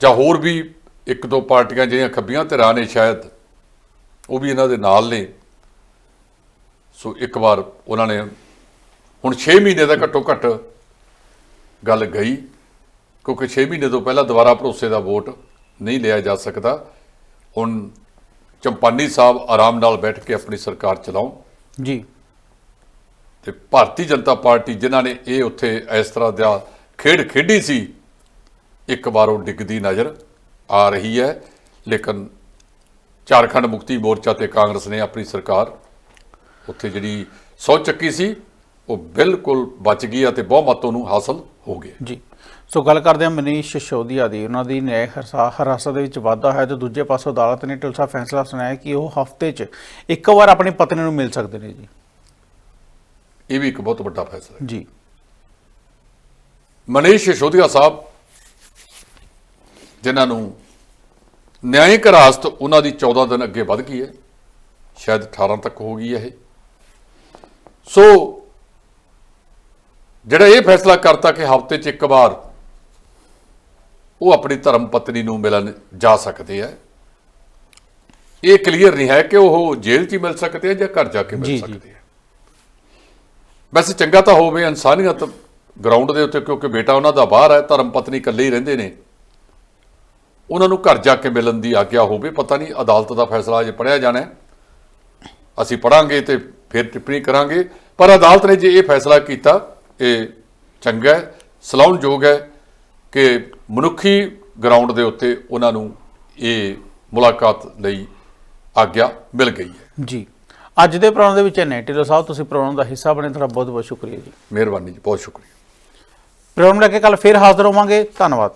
ਜਾਂ ਹੋਰ ਵੀ ਇੱਕ ਦੋ ਪਾਰਟੀਆਂ ਜਿਹੜੀਆਂ ਖੱਬੀਆਂ ਧਿਰਾਂ ਨੇ ਸ਼ਾਇਦ, ਉਹ ਵੀ ਇਹਨਾਂ ਦੇ ਨਾਲ ਨੇ। ਸੋ ਇੱਕ ਵਾਰ ਉਹਨਾਂ ਨੇ ਹੁਣ 6 ਮਹੀਨੇ ਦਾ ਘੱਟੋ ਘੱਟ ਗੱਲ ਗਈ। ਕਿਉਂਕਿ 6 ਮਹੀਨੇ ਤੋਂ ਪਹਿਲਾਂ ਦੁਬਾਰਾ ਭਰੋਸੇ ਦਾ ਵੋਟ ਨਹੀਂ ਲਿਆ ਜਾ ਸਕਦਾ। ਹੁਣ ਚੰਪਾਨੀ ਸਾਹਿਬ ਆਰਾਮ ਨਾਲ ਬੈਠ ਕੇ ਆਪਣੀ ਸਰਕਾਰ ਚਲਾਉਣ। ਜੀ। ਤੇ ਭਾਰਤੀ ਜਨਤਾ ਪਾਰਟੀ ਜਿਨ੍ਹਾਂ ਨੇ ਇਹ ਉੱਥੇ ਇਸ ਤਰ੍ਹਾਂ ਦਾ ਖੇਡ ਖੇਡੀ ਸੀ ਇੱਕ ਵਾਰ ਉਹ ਡਿੱਗਦੀ ਨਜ਼ਰ ਆ ਰਹੀ ਹੈ। ਲੇਕਿਨ ਝਾਰਖੰਡ ਮੁਕਤੀ ਮੋਰਚਾ ਤੇ ਕਾਂਗਰਸ ਨੇ ਆਪਣੀ ਸਰਕਾਰ ਉੱਥੇ ਜਿਹੜੀ ਸੌ ਚੱਕੀ ਸੀ ਉਹ ਬਿਲਕੁਲ ਬਚ ਗਈ ਅਤੇ ਬਹੁਮਤ ਨੂੰ ਹਾਸਲ ਹੋ ਗਿਆ। ਜੀ। ਸੋ ਗੱਲ ਕਰਦੇ ਹਾਂ ਮਨੀਸ਼ ਸਿਸੋਦੀਆ ਦੀ। ਉਹਨਾਂ ਦੀ ਨਿਆਂ ਹਿਰਸਾ ਹਰਾਸਤ ਦੇ ਵਿੱਚ ਵਾਧਾ ਹੈ ਤੇ ਦੂਜੇ ਪਾਸੋਂ ਅਦਾਲਤ ਨੇ ਟੁਲਸਾ ਫੈਸਲਾ ਸੁਣਾਇਆ ਕਿ ਉਹ ਹਫ਼ਤੇ 'ਚ ਇੱਕ ਵਾਰ ਆਪਣੀ ਪਤਨੀ ਨੂੰ ਮਿਲ ਸਕਦੇ ਨੇ ਜੀ। ਇਹ ਵੀ ਇੱਕ ਬਹੁਤ ਵੱਡਾ ਫੈਸਲਾ ਹੈ। ਜੀ। ਮਨੀਸ਼ ਸਿਸੋਦੀਆ ਸਾਹਿਬ ਜਿਨ੍ਹਾਂ ਨੂੰ ਨਿਆਂਇਕ ਹਿਰਾਸਤ ਉਹਨਾਂ ਦੀ 14 ਦਿਨ ਅੱਗੇ ਵੱਧ ਗਈ ਹੈ ਸ਼ਾਇਦ 18 ਤੱਕ ਹੋ ਗਈ ਹੈ ਇਹ। ਸੋ ਜਿਹੜਾ ਇਹ ਫੈਸਲਾ ਕਰਤਾ ਕਿ ਹਫ਼ਤੇ 'ਚ ਇੱਕ ਵਾਰ ਉਹ ਆਪਣੀ ਧਰਮ ਪਤਨੀ ਨੂੰ ਮਿਲਣ ਜਾ ਸਕਦੇ ਆ ਇਹ ਕਲੀਅਰ ਨਹੀਂ ਹੈ ਕਿ ਉਹ ਜੇਲ੍ਹ 'ਚ ਹੀ ਮਿਲ ਸਕਦੇ ਆ ਜਾਂ ਘਰ ਜਾ ਕੇ ਮਿਲ। ਸਕਦੇ ਆ ਵੈਸੇ ਚੰਗਾ ਤਾਂ ਹੋਵੇ ਇਨਸਾਨੀਅਤ ਗਰਾਊਂਡ ਦੇ ਉੱਤੇ ਕਿਉਂਕਿ ਬੇਟਾ ਉਹਨਾਂ ਦਾ ਬਾਹਰ ਹੈ ਧਰਮ ਪਤਨੀ ਇਕੱਲੇ ਹੀ ਰਹਿੰਦੇ ਨੇ ਉਹਨਾਂ ਨੂੰ ਘਰ ਜਾ ਕੇ ਮਿਲਣ ਦੀ ਆਗਿਆ ਹੋਵੇ ਪਤਾ ਨਹੀਂ ਅਦਾਲਤ ਦਾ ਫੈਸਲਾ ਅਜੇ ਪੜਿਆ ਜਾਣਾ। ਅਸੀਂ ਪੜਾਂਗੇ ਤੇ ਫਿਰ ਟਿੱਪਣੀ ਕਰਾਂਗੇ ਪਰ ਅਦਾਲਤ ਨੇ ਜੇ ਇਹ ਫੈਸਲਾ ਕੀਤਾ ਇਹ ਚੰਗਾ ਹੈ ਸਲਾਹੁਣਯੋਗ ਹੈ ਕਿ ਮਨੁੱਖੀ ਗਰਾਊਂਡ ਦੇ ਉੱਤੇ ਉਹਨਾਂ ਨੂੰ ਇਹ ਮੁਲਾਕਾਤ ਲਈ ਆਗਿਆ ਮਿਲ ਗਈ ਹੈ। ਜੀ। ਅੱਜ ਦੇ ਪ੍ਰੋਗਰਾਮ ਦੇ ਵਿੱਚ ਇੰਨੇ ਢਿੱਲੋਂ ਸਾਹਿਬ ਤੁਸੀਂ ਪ੍ਰੋਗਰਾਮ ਦਾ ਹਿੱਸਾ ਬਣੇ ਤੁਹਾਡਾ ਬਹੁਤ ਬਹੁਤ ਸ਼ੁਕਰੀਆ ਜੀ। ਮਿਹਰਬਾਨੀ ਜੀ ਬਹੁਤ ਸ਼ੁਕਰੀਆ। ਪ੍ਰੋਗਰਾਮ ਲੈ ਕੇ ਕੱਲ ਫੇਰ ਹਾਜ਼ਰ ਹੋਵਾਂਗੇ। ਧੰਨਵਾਦ।